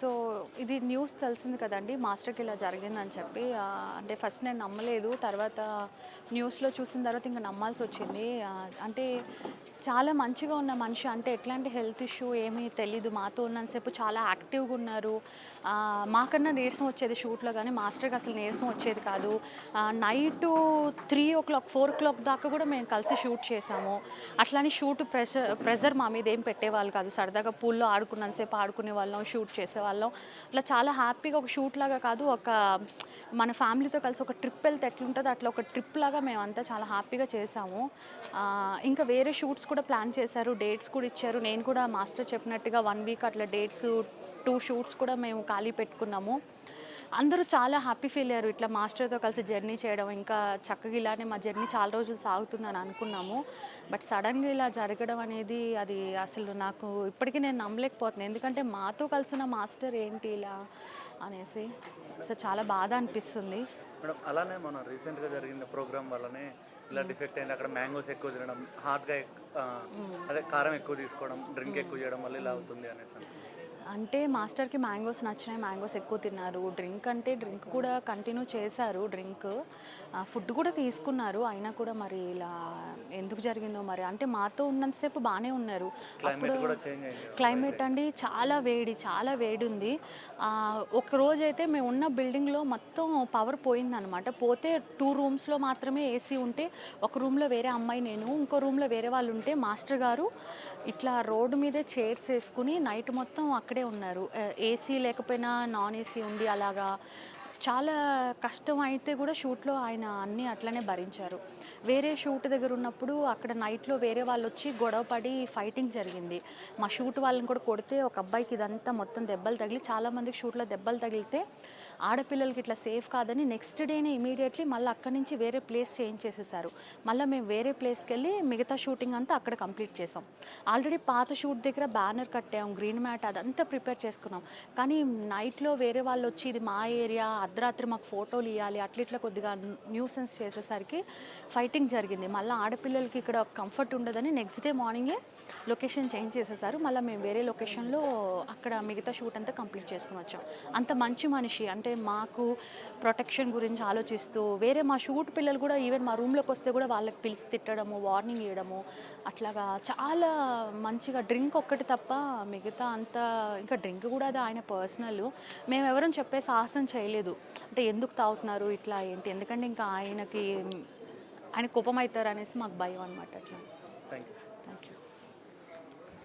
So ఇది news తెలిసింది కదండి మాస్టర్కి ఇలా జరిగిందని చెప్పి. అంటే ఫస్ట్ నేను నమ్మలేదు తర్వాత న్యూస్లో చూసిన తర్వాత ఇంకా నమ్మాల్సి వచ్చింది. అంటే చాలా మంచిగా ఉన్న మనిషి అంటే ఎట్లాంటి హెల్త్ ఇష్యూ ఏమీ తెలీదు మాతో ఉన్నంతసేపు చాలా యాక్టివ్గా ఉన్నారు. మాకన్నా నీరసం వచ్చేది షూట్లో కానీ మాస్టర్కి అసలు నీరసం వచ్చేది కాదు. Night three o'clock four o'clock దాకా కూడా మేము కలిసి షూట్ చేసాము. అట్లానే షూట్ ప్రెషర్ ప్రెజర్ మా మీద ఏం పెట్టేవాళ్ళు కాదు. సరదాగా పూల్లో ఆడుకున్నంతసేపు ఆడుకునే వాళ్ళం షూట్ చేసేవాళ్ళం. వాళ్ళం. అట్లా చాలా హ్యాపీగా ఒక షూట్ లాగా కాదు ఒక మన ఫ్యామిలీతో కలిసి ఒక ట్రిప్ వెళ్తే ఎట్లుంటుందో అట్లా ఒక ట్రిప్ లాగా మేమంతా చాలా హ్యాపీగా చేసాము. ఇంకా వేరే షూట్స్ కూడా ప్లాన్ చేశారు డేట్స్ కూడా ఇచ్చారు. నేను కూడా మాస్టర్ చెప్పినట్టుగా వన్ వీక్ అట్లా డేట్స్ టూ షూట్స్ కూడా మేము ఖాళీ పెట్టుకున్నాము. అందరూ చాలా హ్యాపీ ఫీల్ అయ్యారు. ఇట్లా మాస్టర్తో కలిసి జర్నీ చేయడం ఇంకా చక్కగా ఇలానే మా జర్నీ చాలా రోజులు సాగుతుందని అనుకున్నాము. బట్ సడన్గా ఇలా జరగడం అనేది అది అసలు నాకు ఇప్పటికీ నేను నమ్మలేకపోతున్నాను. ఎందుకంటే మాతో కలిసిన మాస్టర్ ఏంటి ఇలా అనేసి. సో చాలా బాధ అనిపిస్తుంది. మేడం అలానే మన రీసెంట్గా జరిగిన ప్రోగ్రామ్ వల్లనే ఇలా డిఫెక్ట్ అయింది. అక్కడ మ్యాంగోస్ ఎక్కువ తినడం హార్ట్గా అదే కారం ఎక్కువ తీసుకోవడం డ్రింక్ ఎక్కువ చేయడం వల్ల ఇలా అవుతుంది అనేసి. అంటే మాస్టర్కి మ్యాంగోస్ నచ్చినాయి మ్యాంగోస్ ఎక్కువ తిన్నారు. డ్రింక్ అంటే డ్రింక్ కూడా కంటిన్యూ చేశారు. డ్రింక్ ఫుడ్ కూడా తీసుకున్నారు. అయినా కూడా మరి ఇలా ఎందుకు జరిగిందో మరి అంటే మాతో ఉన్నంతసేపు బాగానే ఉన్నారు. కదా. క్లైమేట్ అండి చాలా వేడి చాలా వేడి ఉంది ఒక రోజు అయితే మేము ఉన్న బిల్డింగ్లో మొత్తం పవర్ పోయిందనమాట పోతే టూ రూమ్స్లో మాత్రమే ఏసీ ఉంటే ఒక రూమ్లో వేరే అమ్మాయి నేను ఇంకో రూమ్లో వేరే వాళ్ళు ఉంటే మాస్టర్ గారు ఇట్లా రోడ్డు మీదే చైర్స్ వేసుకుని నైట్ మొత్తం అక్కడే ఉన్నారు. ఏసీ లేకపోయినా నాన్ ఏసీ ఉండి అలాగా చాలా కష్టం అయితే కూడా షూట్లో ఆయన అన్నీ అట్లనే భరించారు. వేరే షూట్ దగ్గర ఉన్నప్పుడు అక్కడ నైట్లో వేరే వాళ్ళు వచ్చి గొడవ పడి ఫైటింగ్ జరిగింది. మా షూట్ వాళ్ళని కూడా కొడితే ఒక అబ్బాయికి ఇదంతా మొత్తం దెబ్బలు తగిలి చాలామందికి షూట్లో దెబ్బలు తగిలితే ఆడపిల్లలకి ఇట్లా సేఫ్ కాదని నెక్స్ట్ డేనే ఇమీడియట్లీ మళ్ళీ అక్కడి నుంచి వేరే ప్లేస్ చేంజ్ చేసేసారు. మళ్ళీ మేము వేరే ప్లేస్కి వెళ్ళి మిగతా షూటింగ్ అంతా అక్కడ కంప్లీట్ చేసాం. ఆల్రెడీ పాత షూట్ దగ్గర బ్యానర్ కట్టాం గ్రీన్ మ్యాట్ అదంతా ప్రిపేర్ చేసుకున్నాం. కానీ నైట్లో వేరే వాళ్ళు వచ్చి ఇది మా ఏరియా అర్ధరాత్రి మాకు ఫోటోలు ఇవ్వాలి అట్లా ఇట్లా కొద్దిగా న్యూసెన్స్ చేసేసరికి ఫైటింగ్ జరిగింది. మళ్ళీ ఆడపిల్లలకి ఇక్కడ కంఫర్ట్ ఉండదని నెక్స్ట్ డే మార్నింగే లొకేషన్ చేంజ్ చేసేసారు. మళ్ళీ మేము వేరే లొకేషన్లో అక్కడ మిగతా షూట్ అంతా కంప్లీట్ చేసుకుని వచ్చాం. అంత మంచి మనిషి. అంటే మాకు ప్రొటెక్షన్ గురించి ఆలోచిస్తూ వేరే మా షూట్ పిల్లలు కూడా ఈవెన్ మా రూమ్లోకి వస్తే కూడా వాళ్ళకి పిలిచి తిట్టడము వార్నింగ్ ఇవ్వడము అట్లాగా చాలా మంచిగా డ్రింక్ ఒక్కటి తప్ప మిగతా అంతా ఇంకా డ్రింక్ కూడా అది ఆయన పర్సనల్ మేము ఎవరని చెప్పే సాహసం చేయలేదు. అంటే ఎందుకు తాగుతున్నారు ఇట్లా ఏంటి? ఎందుకంటే ఇంకా ఆయనకి आणि कोपमा इतरांनीच मागबाई ऑन माटांतल्यान थँक्यू